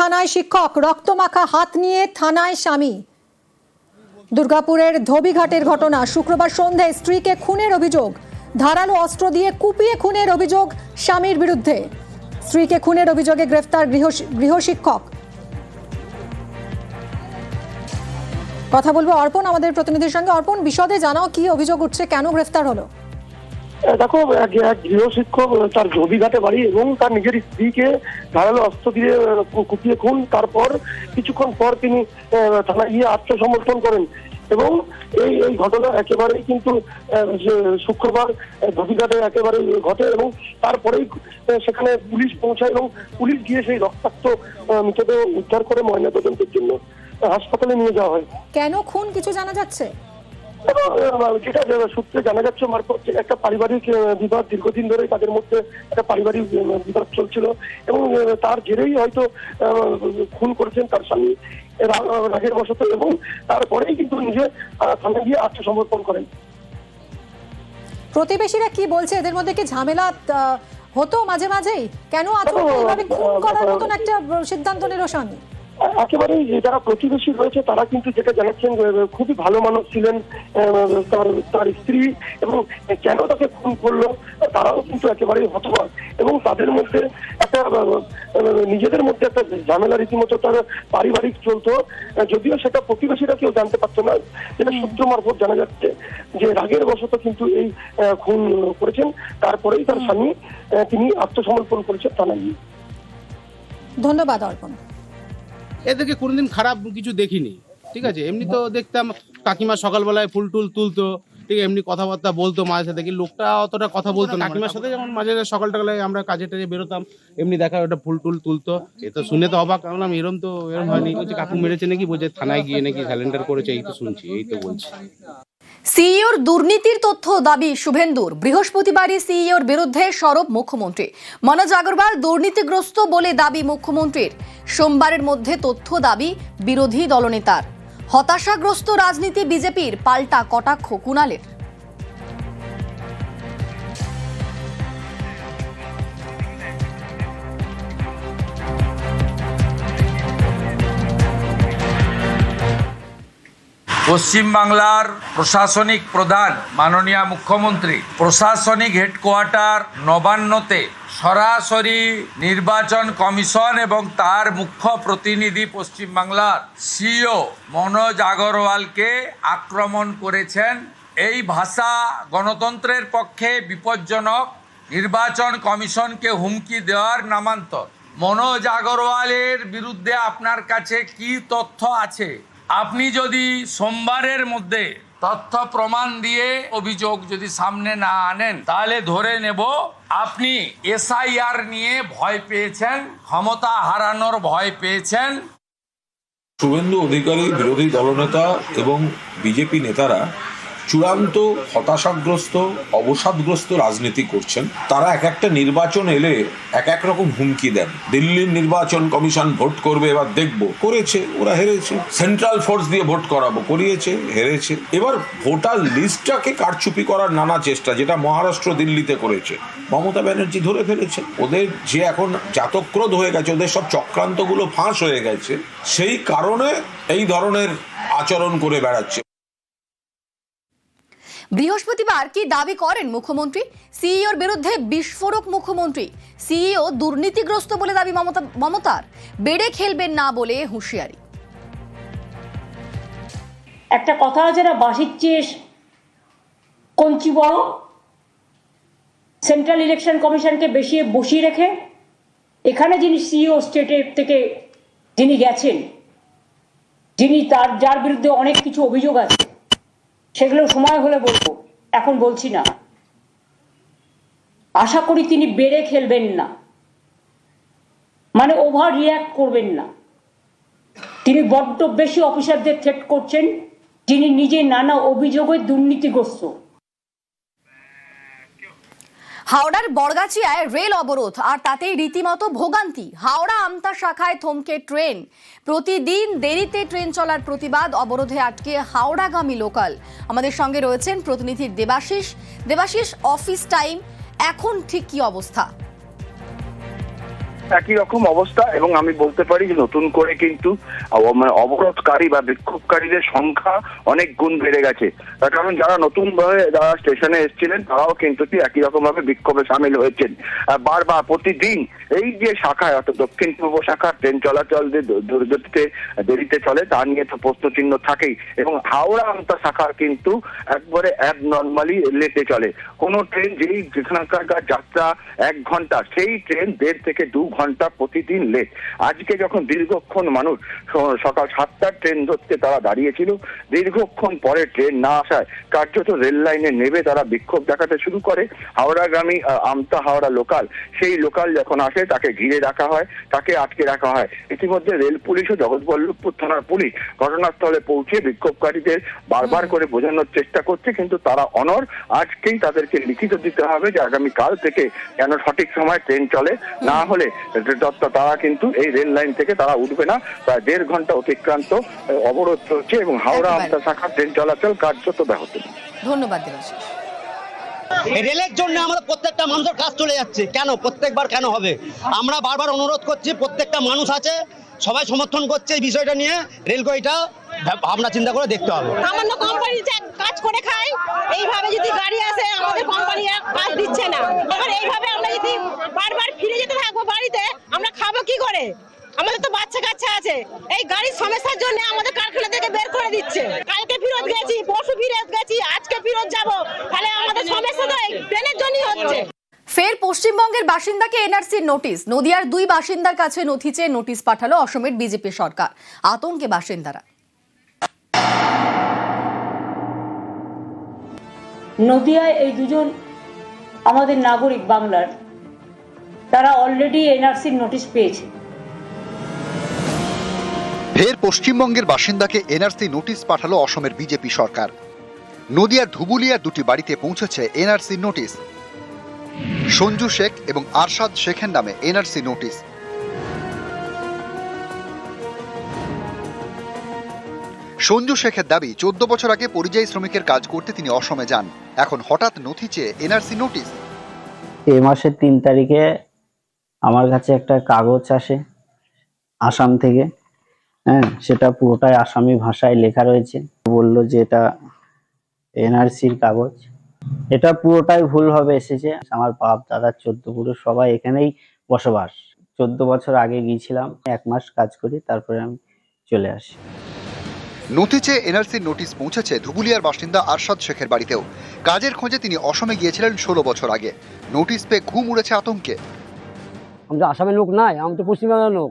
থানায় শিক্ষক রক্তমাখা হাত নিয়ে থানায় স্বামী। দুর্গাপুরের ধোবিঘাটের ঘটনা, শুক্রবার সন্ধ্যায় স্ত্রীকে খুনের অভিযোগ। ধারালো অস্ত্র দিয়ে কুপিয়ে খুনের অভিযোগ স্বামীর বিরুদ্ধে। স্ত্রীকে খুনের অভিযোগে গ্রেফতার গৃহ গৃহশিক্ষক কথা বলব অর্পণ, আমাদের প্রতিনিধির সঙ্গে। অর্পণ, বিশদে জানাও কি অভিযোগ উঠছে, কেন গ্রেফতার হলো? দেখো, এক গৃহশিক্ষক তার জবিঘাটে বাড়ি এবং তার নিজের স্ত্রীকে ধারালো অস্ত্র দিয়ে কুপিয়ে খুন। তারপর কিছুক্ষণ পর তিনি থানায় গিয়ে আত্মসমর্পণ করেন এবং এই এই ঘটনা একেবারেই কিন্তু শুক্রবার ধবিঘাটে একেবারে ঘটে এবং তারপরেই সেখানে পুলিশ পৌঁছায় এবং পুলিশ গিয়ে সেই রক্তাক্ত মৃতদেহ উদ্ধার করে ময়নাতদন্তের জন্য হাসপাতালে নিয়ে যাওয়া হয়। কেন খুন কিছু জানা যাচ্ছে? যেটা সূত্রে জানা যাচ্ছে মারফত একটা পারিবারিক বিবাদ দীর্ঘদিন ধরে তাদের মধ্যে একটা পারিবারিক বিবাদ চলছিল এবং তার জেরেই হয়তো খুন করেছেন তার স্বামী রাগের বশত এবং তারপরেই কিন্তু নিজে থানায় গিয়ে আত্মসমর্পণ করেন। প্রতিবেশীরা কি বলছে? এদের মধ্যে কি ঝামেলা হতো মাঝে মাঝেই? কেন এইভাবে খুন করার মতন একটা সিদ্ধান্ত নিল স্বামী একেবারেই যারা প্রতিবেশী রয়েছে, তারা কিন্তু যেটা জানাচ্ছেন খুবই ভালো মানুষ ছিলেন তার তার স্ত্রী এবং কেন তাকে খুন করল, তারাও কিন্তু একেবারেই হতবাক। এবং তাদের মধ্যে একটা নিজেদের মধ্যে একটা ঝামেলা রীতিমতো তার পারিবারিক চলতো। যদিও সেটা প্রতিবেশীরা কেউ জানতে পারতো না, যেটা সূত্র মারফত জানা যাচ্ছে যে, রাগের বশত কিন্তু এই খুন করেছেন। তারপরেই তার স্বামী তিনি আত্মসমর্পণ করেছেন থানায়। ধন্যবাদ অর্পণ। এদেরকে কোনোদিন খারাপ কিছু দেখিনি। ঠিক আছে? এমনি তো দেখতাম কাকিমা সকালবেলায় ফুল টুল তুলতো, ঠিক এমনি কথাবার্তা বলতো মাঝে সাথে কি লোকটা অতটা কথা বলতো না। কাকিমার সাথে যেমন মাঝে সকাল টাকালে আমরা কাজে টাজে বেরোতাম, এমনি দেখা ওটা ফুল টুল তুলতো। এ তো শুনে তো অবাক কারণ আমি এরম তো এরম হয়নি। কাকু মেরেছে নাকি? বলছে, থানায় গিয়ে নাকি স্যালেন্ডার করেছে, এই তো শুনছি, এই তো বলছি। সিইওর দুর্নীতির তথ্য দাবি শুভেন্দুর। বৃহস্পতিবারই সিইওর বিরুদ্ধে সরব মুখ্যমন্ত্রী। মনোজ আগরওয়াল দুর্নীতিগ্রস্ত বলে দাবি মুখ্যমন্ত্রীর। সোমবারের মধ্যে তথ্য দাবি বিরোধী দলনেতার। হতাশাগ্রস্ত রাজনীতি বিজেপির পাল্টা কটাক্ষ কুণালের। পশ্চিমবাংলার প্রশাসনিক প্রধান, মাননীয় মুখ্যমন্ত্রী, প্রশাসনিক হেডকোয়ার্টার নবান্নতে সরাসরি নির্বাচন কমিশন এবং তার মুখ্য প্রতিনিধি পশ্চিমবাংলার সিও মনোজ আগরওয়ালকে আক্রমণ করেছেন। এই ভাষা গণতন্ত্রের পক্ষে বিপজ্জনক, নির্বাচন কমিশনকে হুমকি দেওয়ার নামান্তর। মনোজ আগরওয়ালের বিরুদ্ধে আপনার কাছে কি তথ্য আছে? আপনি যদি সোমবারের মধ্যে তথ্য প্রমাণ দিয়ে অভিযোগ যদি সামনে না আনেন, তাহলে ধরে নেব আপনি এসআইআর নিয়ে ভয় পেয়েছেন, ক্ষমতা হারানোর ভয় পেয়েছেন। শুভেন্দু অধিকারী, বিরোধী দলনেতা এবং বিজেপি নেতারা চূড়ান্ত হতাশাগ্রস্ত, অবসাদগ্রস্ত রাজনীতি করছেন। তারা এক একটা নির্বাচন এলে এক এক রকম হুমকি দেন। দিল্লির নির্বাচন কমিশন ভোট করবে, এবার দেখব। করেছে, ওরা হেরেছে। সেন্ট্রাল ফোর্স দিয়ে ভোট করাবো, করিয়েছে, হেরেছে। এবার ভোটার লিস্টটাকে কারচুপি করার নানা চেষ্টা, যেটা মহারাষ্ট্র দিল্লিতে করেছে। মমতা ব্যানার্জি ধরে ফেলেছে। ওদের যে এখন জাতক্রোধ হয়ে গেছে, ওদের সব চক্রান্তগুলো ফাঁস হয়ে গেছে, সেই কারণে এই ধরনের আচরণ করে বেড়াচ্ছে। বৃহস্পতিবার কি দাবি করেন মুখ্যমন্ত্রী? সিইওর বিরুদ্ধে বিস্ফোরক মুখ্যমন্ত্রী। সিইও দুর্নীতিগ্রস্ত বলে দাবি মমতা মমতার। বেড়ে খেলবেন না বলে হুঁশিয়ারি। একটা কথা আছে না চেয়ে কঞ্চি বড়, সেন্ট্রাল ইলেকশন কমিশনকে বেশি বসিয়ে রেখে, এখানে যিনি সিইও স্টেটের থেকে যিনি গেছেন, যিনি তার যার বিরুদ্ধে অনেক কিছু অভিযোগ আছে সেগুলো সময় হলে বলব। এখন বলছি না। আশা করি তিনি বেড়ে খেলবেন না। মানে ওভার রিয়াক্ট করবেন না। তিনি বড্ড বেশি অফিসারদের থ্রেট করছেন, যিনি নিজে নানা অভিযোগে দুর্নীতিগ্রস্ত। হাওড়ার বড়গাছিয়ায় রেল অবরোধ, আর তাতেই রীতিমতো ভোগান্তি। হাওড়া আমতা শাখায় থমকে ট্রেন। প্রতিদিন দেরিতে ট্রেন চলার প্রতিবাদ অবরোধে আটকে হাওড়াগামী লোকাল। আমাদের সঙ্গে রয়েছেন প্রতিনিধির দেবাশিস। দেবাশিস, অফিস টাইম, এখন ঠিক কি অবস্থা? একই রকম অবস্থা এবং আমি বলতে পারি যে নতুন করে কিন্তু মানে অবরোধকারী বা বিক্ষোভকারীদের সংখ্যা অনেক গুণ বেড়ে গেছে। তার কারণ যারা নতুন ভাবে যারা স্টেশনে এসেছিলেন, তারাও কিন্তু একই রকম ভাবে বিক্ষোভে সামিল হয়েছেন। বারবার প্রতিদিন এই যে শাখায় অর্থাৎ দক্ষিণ পূর্ব শাখার ট্রেন চলাচল যে দুর্গতিতে দেরিতে চলে, তা নিয়ে তো প্রশ্ন চিহ্ন থাকেই। এবং হাওড়া আমতা শাখার কিন্তু একবারে অ্যাব নর্মালি লেটে চলে। কোন ট্রেন যেই যেখানকার যাত্রা এক ঘণ্টা, সেই ট্রেন দেড় থেকে দু ঘণ্টা প্রতিদিন লেট আজকে যখন দীর্ঘক্ষণ মানুষ সকাল সাতটার ট্রেন ধরতে তারা দাঁড়িয়েছিল দীর্ঘক্ষণ পরে ট্রেন না আসায় কার্যত রেল লাইনে নেবে তারা বিক্ষোভ দেখাতে শুরু করে। হাওড়াগামী আহ, আমতা হাওড়া লোকাল সেই লোকাল যখন আসে তাকে ঘিরে রাখা হয় তাকে আটকে রাখা হয়। ইতিমধ্যে রেল পুলিশ ও জগৎবল্লভপুর থানার পুলিশ ঘটনাস্থলে পৌঁছে বিক্ষোভকারীদের বারবার করে বোঝানোর চেষ্টা করছে কিন্তু তারা অনর আজকেই তাদেরকে লিখিত দিতে হবে যে আগামী কাল থেকে যেন সঠিক সময় ট্রেন চলে। না হলে তারা কিন্তু এই রেল লাইন থেকে তারা উঠবে না। প্রায় দেড় ঘণ্টা অতিক্রান্ত অবরোধ চলছে এবং হাওড়া। আমতা শাখা ট্রেন চলাচল কার্যত ব্যাহত। ধন্যবাদ রেলের জন্য আমাদের প্রত্যেকটা মানুষের কাজ চলে যাচ্ছে। কেন? প্রত্যেকবার কেন হবে? আমরা বারবার অনুরোধ করছি প্রত্যেকটা মানুষ আছে সবাই সমর্থন করছে এই বিষয়টা নিয়ে রেলগাড়িটা। ভাবনা চিন্তা করে দেখতে হবে। সামান্য কোম্পানি কাজ করে খায় এইভাবে যদি গাড়ি আসে আমাদের কোম্পানি কাজ দিচ্ছে না। এবার এইভাবে আমরা যদি বারবার ফিরে যেতে থাকব বাড়িতে আমরা খাব কি করে? আমাদের তো বাচ্চা কাচ্চা আছে। এই গাড়ির সমস্যার জন্য আমাদের কারখানা থেকে বের করে দিচ্ছে। কালকে ফিরত গেছি পরশু ফিরত গেছি আজকে ফিরত যাব। তাহলে আমাদের সমস্যা তো এই ট্রেনের জন্যই হচ্ছে। ফের পশ্চিমবঙ্গের বাসিন্দাকে এনআরসির নোটিশ। নদিয়ার দুই বাসিন্দার কাছে নথি চেয়ে নোটিশ পাঠালো অসমের বিজেপি সরকার। আতঙ্কে বাসিন্দারা। নদিয়ায় এই দুজন আমাদের নাগরিক বাংলার। তারা অলরেডি এনআরসির নোটিশ পেয়েছে। ফের পশ্চিমবঙ্গের বাসিন্দাকে এনআরসি নোটিশ পাঠালো অসমের বিজেপি সরকার। নদিয়ার ধুবুলিয়ার দুটি বাড়িতে পৌঁছেছে এনআরসি নোটিশ সঞ্জু শেখ এবং আরশাদ শেখের নামে এনআরসি নোটিশ সঞ্জু শেখের দাবি, চোদ্দ বছর আগে পরিযায়ী শ্রমিকের কাজ করতে তিনি অসমে যান। এখন হঠাৎ নথি চেয়ে এনআরসি নোটিশ। এ মাসের তিন তারিখে আমার কাছে একটা কাগজ আসে, আসাম থেকে। হ্যাঁ সেটা পুরোটাই আসামি ভাষায় লেখা রয়েছে। বলল যে এটা এনআরসির কাগজ। এটা পুরোটাই ভুলভাবে এসেছে। আমার বাপ, দাদা, চোদ্দ পুরুষ সবাই এখানেই বসবাস। চোদ্দ বছর আগে গিয়েছিলাম, এক মাস কাজ করি, তারপরে আমি চলে আসি। নথি চেয়ে এনআরসির নোটিশ পৌঁছেছে ধুবুলিয়ার বাসিন্দা আরশাদ শেখের বাড়িতেও। কাজের খোঁজে তিনি অসমে গিয়েছিলেন ষোলো বছর আগে। নোটিশ পেয়ে ঘুম উড়েছে আতঙ্কে। আমি আসামের লোক নাই আমি তো পশ্চিমবঙ্গের লোক।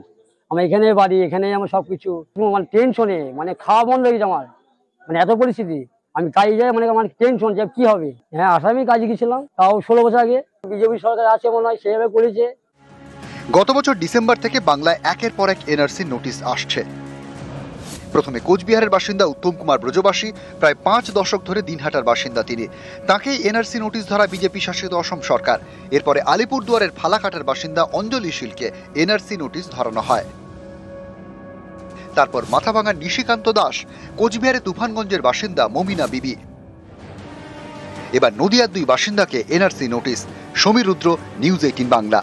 আমার এখানে বাড়ি এখানে আমার সব কিছু মানে টেনশনে মানে খাওয়া বন্ধ হয়ে গেছে আমার। মানে এত পরিস্থিতি। আমি কাজে যাই মানে আমার টেনশন যে কি হবে। হ্যাঁ আসামে কাজে গেছিলাম তাও ষোলো বছর আগে। বিজেপি সরকার আছে মনে হয় সেভাবে করেছে। গত বছর ডিসেম্বর থেকে বাংলায় একের পর এক এনআরসি নোটিশ আসছে। প্রথমে কোচবিহারের বাসিন্দা উত্তম কুমার ব্রজবাসী, প্রায় পাঁচ দশক ধরে দিনহাটার বাসিন্দা তিনি। তাকেই এনআরসি নোটিশ ধরা বিজেপি শাসিত অসম সরকার। এরপরে আলিপুরদুয়ারের ফালাকাটার বাসিন্দা অঞ্জলি শীলকে এনআরসি নোটিশ ধরানো হয়। তারপর মাথাভাঙার নিশিকান্ত দাস, কোচবিহারের তুফানগঞ্জের বাসিন্দা মমিনা বিবি। এবার নদিয়ার দুই বাসিন্দাকে NRC notice. Samir Rudra, news eighteen Bangla.